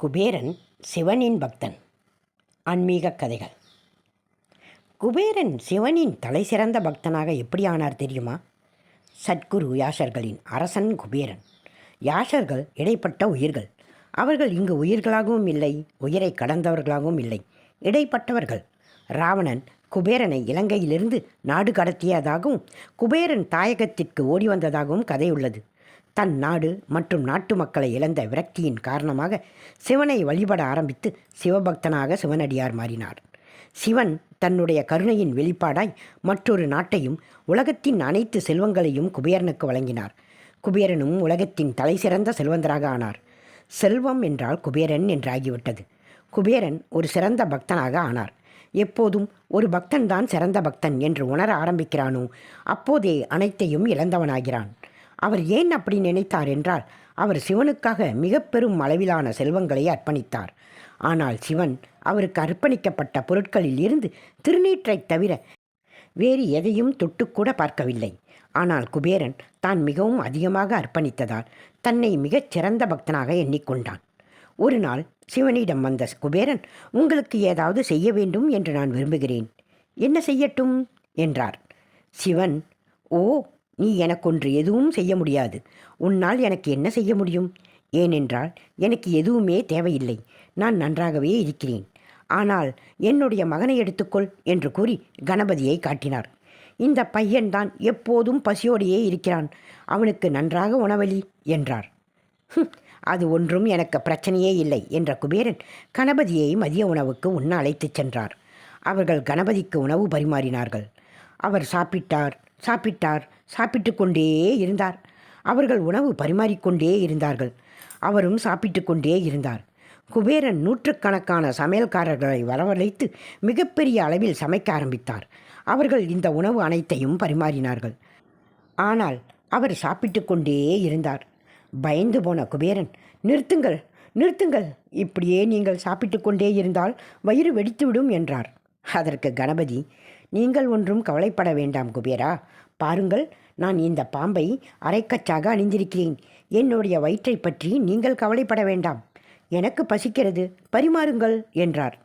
குபேரன் சிவனின் பக்தன். ஆன்மீக கதைகள். குபேரன் சிவனின் தலைசிறந்த பக்தனாக எப்படி ஆனார் தெரியுமா? சத்குரு யாஷர்களின் அரசன் குபேரன். யாஷர்கள் இடைப்பட்ட உயிர்கள். அவர்கள் இங்கு உயிர்களாகவும் இல்லை உயிரை கடந்தவர்களாகவும் இல்லை. இடைப்பட்டவர்கள். ராவணன் குபேரனை இலங்கையிலிருந்து நாடு கடத்தியதாகவும் குபேரன் தாயகத்திற்கு ஓடி வந்ததாகவும் கதை உள்ளது. தன் நாடு மற்றும் நாட்டு மக்களை இழந்த விரக்தியின் காரணமாக சிவனை வழிபட ஆரம்பித்து சிவபக்தனாக சிவனடியார் மாறினார். சிவன் தன்னுடைய கருணையின் வெளிப்பாடாய் மற்றொரு நாட்டையும் உலகத்தின் அனைத்து செல்வங்களையும் குபேரனுக்கு வழங்கினார். குபேரனும் உலகத்தின் தலை சிறந்த செல்வந்தராக ஆனார். செல்வம் என்றால் குபேரன் என்றாகிவிட்டது. குபேரன் ஒரு சிறந்த பக்தனாக ஆனார். எப்போதும் ஒரு பக்தன்தான் சிறந்த பக்தன் என்று உணர ஆரம்பிக்கிறானோ அப்போதே அனைத்தையும் இழந்தவனாகிறான். அவர் ஏன் அப்படி நினைத்தார் என்றால் அவர் சிவனுக்காக மிக பெரும் அளவிலான செல்வங்களை அர்ப்பணித்தார். ஆனால் சிவன் அவருக்கு அர்ப்பணிக்கப்பட்ட பொருட்களில் இருந்து திருநீற்றைத் தவிர வேறு எதையும் தொட்டுக்கூட பார்க்கவில்லை. ஆனால் குபேரன் தான் மிகவும் அதிகமாக அர்ப்பணித்ததால் தன்னை மிகச் சிறந்த பக்தனாக எண்ணிக்கொண்டான். ஒரு நாள் சிவனிடம் வந்த குபேரன் உங்களுக்கு ஏதாவது செய்ய வேண்டும் என்று நான் விரும்புகிறேன். என்ன செய்யட்டும்? என்றார். சிவன் ஓ நீ எனக்கொன்று எதுவும் செய்ய முடியாது. உன்னால் எனக்கு என்ன செய்ய முடியும்? ஏனென்றால் எனக்கு எதுவுமே தேவையில்லை. நான் நன்றாகவே இருக்கிறேன். ஆனால் என்னுடைய மகனை எடுத்துக்கொள் என்று கூறி கணபதியை காட்டினார். இந்த பையன்தான் எப்போதும் பசியோடையே இருக்கிறான். அவனுக்கு நன்றாக உணவளி என்றார். "ஹும், அது ஒன்றும் எனக்கு பிரச்சனையே இல்லை என்ற குபேரன் கணபதியை மதிய உணவுக்கு உண்ண அழைத்துச் சென்றார். அவர்கள் கணபதிக்கு உணவு பரிமாறினார்கள். அவர் சாப்பிட்டார் சாப்பிட்டார். சாப்பிட்டு கொண்டே இருந்தார். அவர்கள் உணவு பரிமாறிக்கொண்டே இருந்தார்கள். அவரும் சாப்பிட்டு கொண்டே இருந்தார். குபேரன் நூற்றுக்கணக்கான சமையல்காரர்களை வரவழைத்து மிகப்பெரிய அளவில் சமைக்க ஆரம்பித்தார். அவர்கள் இந்த உணவு அனைத்தையும் பரிமாறினார்கள். ஆனால் அவர் சாப்பிட்டு கொண்டே இருந்தார். பயந்து போன குபேரன் நிறுத்துங்கள் நிறுத்துங்கள். இப்படியே நீங்கள் சாப்பிட்டு கொண்டே இருந்தால் வயிறு வெடித்துவிடும் என்றார். அதற்கு கணபதி நீங்கள் ஒன்றும் கவலைப்பட வேண்டாம் குபேரா. பாருங்கள் நான் இந்த பாம்பை அரைக்கச்சாக அணிந்திருக்கிறேன். என்னுடைய வயிற்றை பற்றி நீங்கள் கவலைப்பட வேண்டாம். எனக்கு பசிக்கிறது. பரிமாறுங்கள் என்றார்.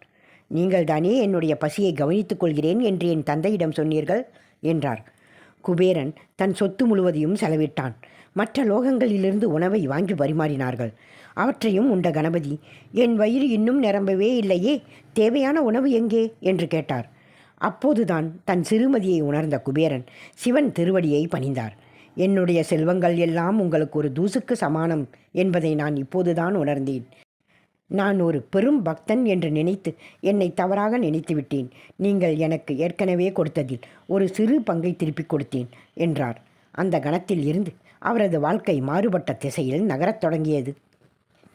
நீங்கள் தானே என்னுடைய பசியை கவனித்துக் கொள்கிறேன் என்று என் தந்தையிடம் சொன்னீர்கள் என்றார். குபேரன் தன் சொத்து முழுவதையும் செலவிட்டான். மற்ற லோகங்களிலிருந்து உணவை வாங்கி பரிமாறினார்கள். அவற்றையும் உண்ட கணபதி என் வயிறு இன்னும் நிரம்பவே இல்லையே. தேவையான உணவு எங்கே? என்று கேட்டார். அப்போதுதான் தன் சிறுமதியை உணர்ந்த குபேரன் சிவன் திருவடியை பணிந்தார். என்னுடைய செல்வங்கள் எல்லாம் உங்களுக்கு ஒரு தூசுக்கு சமானம் என்பதை நான் இப்போதுதான் உணர்ந்தேன். நான் ஒரு பெரும் பக்தன் என்று நினைத்து என்னை தவறாக நினைத்து விட்டேன். நீங்கள் எனக்கு ஏற்கனவே கொடுத்ததில் ஒரு சிறு பங்கை திருப்பிக் கொடுத்தேன் என்றார். அந்த கணத்தில் இருந்து அவரது வாழ்க்கை மாறுபட்ட திசையில் நகரத் தொடங்கியது.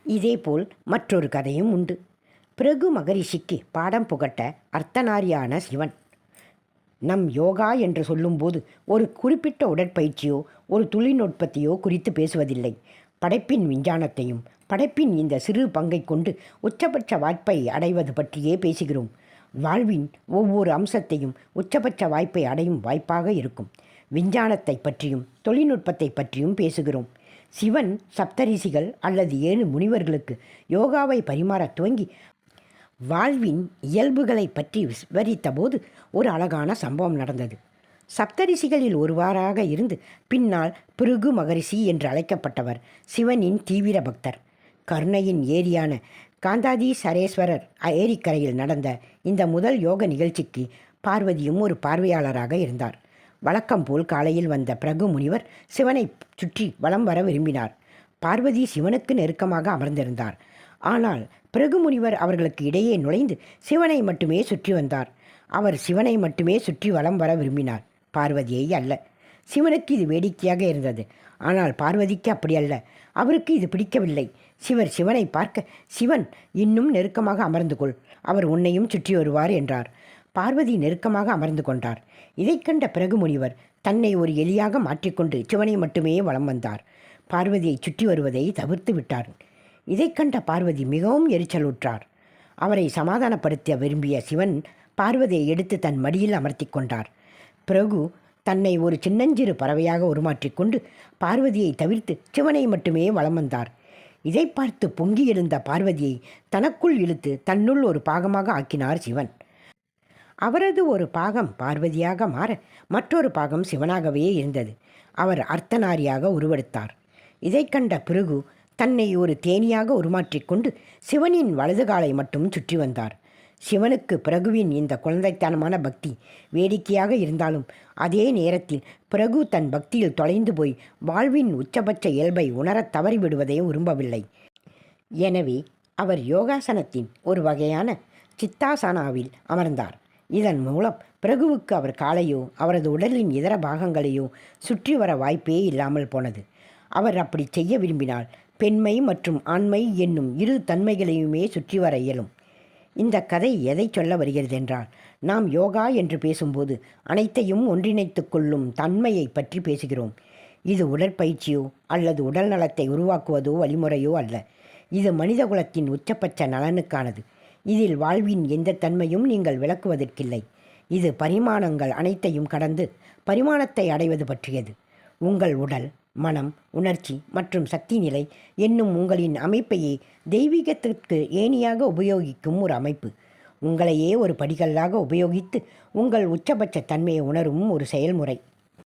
இதேபோல் மற்றொரு கதையும் உண்டு. பிறகு மகரிஷிக்கு பாடம் புகட்ட அர்த்தநாரியான சிவன். நம் யோகா என்று சொல்லும்போது ஒரு குறிப்பிட்ட உடற்பயிற்சியோ ஒரு தொழில்நுட்பத்தையோ குறித்து பேசுவதில்லை. படைப்பின் விஞ்ஞானத்தையும் படைப்பின் இந்த சிறு பங்கை கொண்டு உச்சபட்ச வாய்ப்பை அடைவது பற்றியே பேசுகிறோம். வாழ்வின் ஒவ்வொரு அம்சத்தையும் உச்சபட்ச வாய்ப்பை அடையும் வாய்ப்பாக இருக்கும். விஞ்ஞானத்தை பற்றியும் தொழில்நுட்பத்தை பற்றியும் பேசுகிறோம். சிவன் சப்தரிஷிகள் அல்லது ஏழு முனிவர்களுக்கு யோகாவை பரிமாறத் துவங்கி வாழ்வின் இயல்புகளை பற்றி விவரித்தபோது ஒரு அழகான சம்பவம் நடந்தது. சப்தரிசிகளில் ஒருவராக இருந்து பின்னால் பிருகு மகரிஷி என்று அழைக்கப்பட்டவர் சிவனின் தீவிர பக்தர். கருணையின் ஏரியான காந்தாதி சரேஸ்வரர் ஏரிக்கரையில் நடந்த இந்த முதல் யோக நிகழ்ச்சிக்கு பார்வதியும் ஒரு பார்வையாளராக இருந்தார். வழக்கம் போல் காலையில் வந்த பிரகு முனிவர் சிவனை சுற்றி வலம் வர விரும்பினார். பார்வதி சிவனுக்கு நெருக்கமாக அமர்ந்திருந்தார். ஆனால் பிரகு முனிவர் அவர்களுக்கு இடையே நுழைந்து சிவனை மட்டுமே சுற்றி வந்தார். அவர் சிவனை மட்டுமே சுற்றி வலம் வர விரும்பினார். பார்வதியை அல்ல. சிவனுக்கு இது வேடிக்கையாக இருந்தது. ஆனால் பார்வதிக்கு அப்படி அல்ல. அவருக்கு இது பிடிக்கவில்லை. சிவர் சிவனை பார்க்க சிவன் இன்னும் நெருக்கமாக அமர்ந்து கொள். அவர் உன்னையும் சுற்றி வருவார் என்றார். பார்வதி நெருக்கமாக அமர்ந்து கொண்டார். இதைக் கண்ட பிறகு முனிவர் தன்னை ஒரு எலியாக மாற்றிக்கொண்டு சிவனை மட்டுமே வலம் வந்தார். பார்வதியை சுற்றி வருவதை தவிர்த்து விட்டார். இதைக் கண்ட பார்வதி மிகவும் எரிச்சலுற்றார். அவரை சமாதானப்படுத்த விரும்பிய சிவன் பார்வதியை எடுத்து தன் மடியில் அமர்த்தி கொண்டார். பிறகு தன்னை ஒரு சின்னஞ்சிறு பறவையாக உருமாற்றிக்கொண்டு பார்வதியை தவிர்த்து சிவனை மட்டுமே வலம் வந்தார். இதை பார்த்து பொங்கி எழுந்த பார்வதியை தனக்குள் இழுத்து தன்னுள் ஒரு பாகமாக ஆக்கினார் சிவன். அவரது ஒரு பாகம் பார்வதியாக மாற மற்றொரு பாகம் சிவனாகவே இருந்தது. அவர் அர்த்தநாரியாக உருவெடுத்தார். இதை கண்ட பிருகு தன்னை ஒரு தேனியாக உருமாற்றிக்கொண்டு சிவனின் வலது காலை மட்டும் சுற்றி வந்தார். சிவனுக்கு பிரகுவின் இந்த குழந்தைத்தனமான பக்தி வேடிக்கையாக இருந்தாலும் அதே நேரத்தில் பிரகு தன் பக்தியில் தொலைந்து போய் வாழ்வின் உச்சபட்ச இயல்பை உணரத் தவறிவிடுவதை விரும்பவில்லை. எனவே அவர் யோகாசனத்தின் ஒரு வகையான சித்தாசனாவில் அமர்ந்தார். இதன் மூலம் பிரகுவுக்கு அவர் காலையோ அவரது உடலின் இதர பாகங்களையோ சுற்றி வர வாய்ப்பே இல்லாமல் போனது. அவர் அப்படி செய்ய விரும்பினால் பெண்மை மற்றும் ஆண்மை என்னும் இரு தன்மைகளையுமே சுற்றி வர இயலும். இந்த கதை எதை சொல்ல வருகிறது என்றால் நாம் யோகா என்று பேசும்போது அனைத்தையும் ஒன்றிணைத்து கொள்ளும் தன்மையை பற்றி பேசுகிறோம். இது உடற்பயிற்சியோ அல்லது உடல் நலத்தை உருவாக்குவதோ வழிமுறையோ அல்ல. இது மனிதகுலத்தின் உச்சபட்ச நலனுக்கானது. இதில் வாழ்வின் எந்த தன்மையும் நீங்கள் விளக்குவதற்கில்லை. இது பரிமாணங்கள் அனைத்தையும் கடந்து பரிமாணத்தை அடைவது பற்றியது. உங்கள் உடல் மனம் உணர்ச்சி மற்றும் சக்தி நிலை என்னும் உங்களின் அமைப்பையே தெய்வீகத்திற்கு ஏணியாக உபயோகிக்கும் ஒரு அமைப்பு. உங்களையே ஒரு படிகல்லாக உபயோகித்து உங்கள் உச்சபட்ச தன்மையை உணரும் ஒரு செயல்முறை.